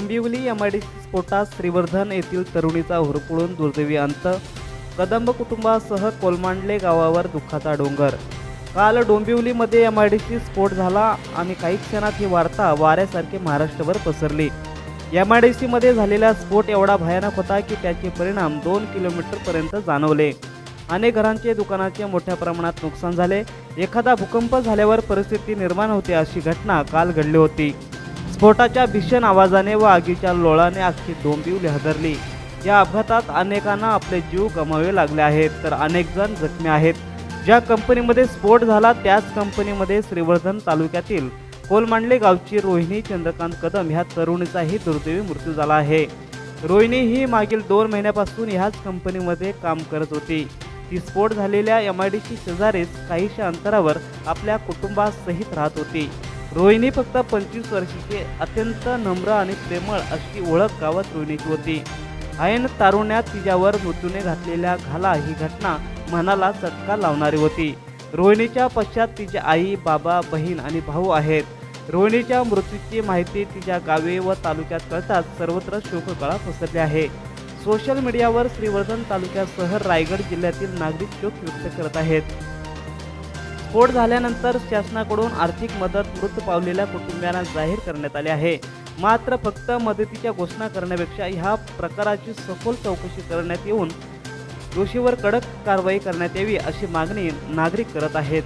Dombivli MIDC स्फोटात श्रीवर्धन येथील तरुणीचा होरपळून दुर्दैवी अंत कदंब कुटुंबासह कोलमांडले गावावर दुःखाचा डोंगर. काल डोंबिवलीमध्ये एमआयडीसी स्फोट झाला आणि काही क्षणात ही वार्ता वाऱ्यासारखी महाराष्ट्रभर पसरली. एमआयडीसीमध्ये झालेला स्फोट एवढा भयानक होता की त्याचे परिणाम दोन किलोमीटरपर्यंत जाणवले. अनेक घरांचे दुकानाचे मोठ्या प्रमाणात नुकसान झाले. एखादा भूकंप झाल्यावर परिस्थिती निर्माण होते अशी घटना काल घडली होती. स्फोटाच्या भीषण आवाजाने व आगीच्या लोळाने अख्खी डोंबिवली हदरली या अपघातात अनेकांना आपले जीव गमावे लागले आहेत तर अनेक जण जखमी आहेत. ज्या कंपनीमध्ये स्फोट झाला त्याच कंपनीमध्ये श्रीवर्धन तालुक्यातील कोलमांडले गावची रोहिणी चंद्रकांत कदम ह्या तरुणीचाही दुर्दैवी मृत्यू झाला आहे. रोहिणी ही मागील दोन महिन्यापासून ह्याच कंपनीमध्ये काम करत होती. ती स्फोट झालेल्या एम आय डीची शेजारीच काहीशा अंतरावर आपल्या कुटुंबासहित राहत होती. रोहिणी फक्त पंचवीस वर्षीचे अत्यंत नम्र आणि प्रेमळ अशी ओळख गावात रोहिणीची होती. ऐन तारुण्यात तिच्यावर मृत्यूने घातलेल्या घाला ही घटना मनाला चटका लावणारी होती. रोहिणीच्या पश्चात तिचे आई बाबा बहीण आणि भाऊ आहेत. रोहिणीच्या मृत्यूची माहिती तिच्या गावे व तालुक्यात कळताच सर्वत्र शोककळा पसरली आहे. सोशल मीडियावर श्रीवर्धन तालुक्यासह रायगड जिल्ह्यातील नागरिक शोक व्यक्त करत आहेत. स्फोट झाल्यानंतर शासनाकडून आर्थिक मदत मृत पावलेल्या कुटुंबियांना जाहीर करण्यात आली आहे. मात्र फक्त मदतीच्या घोषणा करण्यापेक्षा ह्या प्रकाराची सखोल चौकशी करण्यात येऊन दोषीवर कडक कारवाई करण्यात यावी अशी मागणी नागरिक करत आहेत.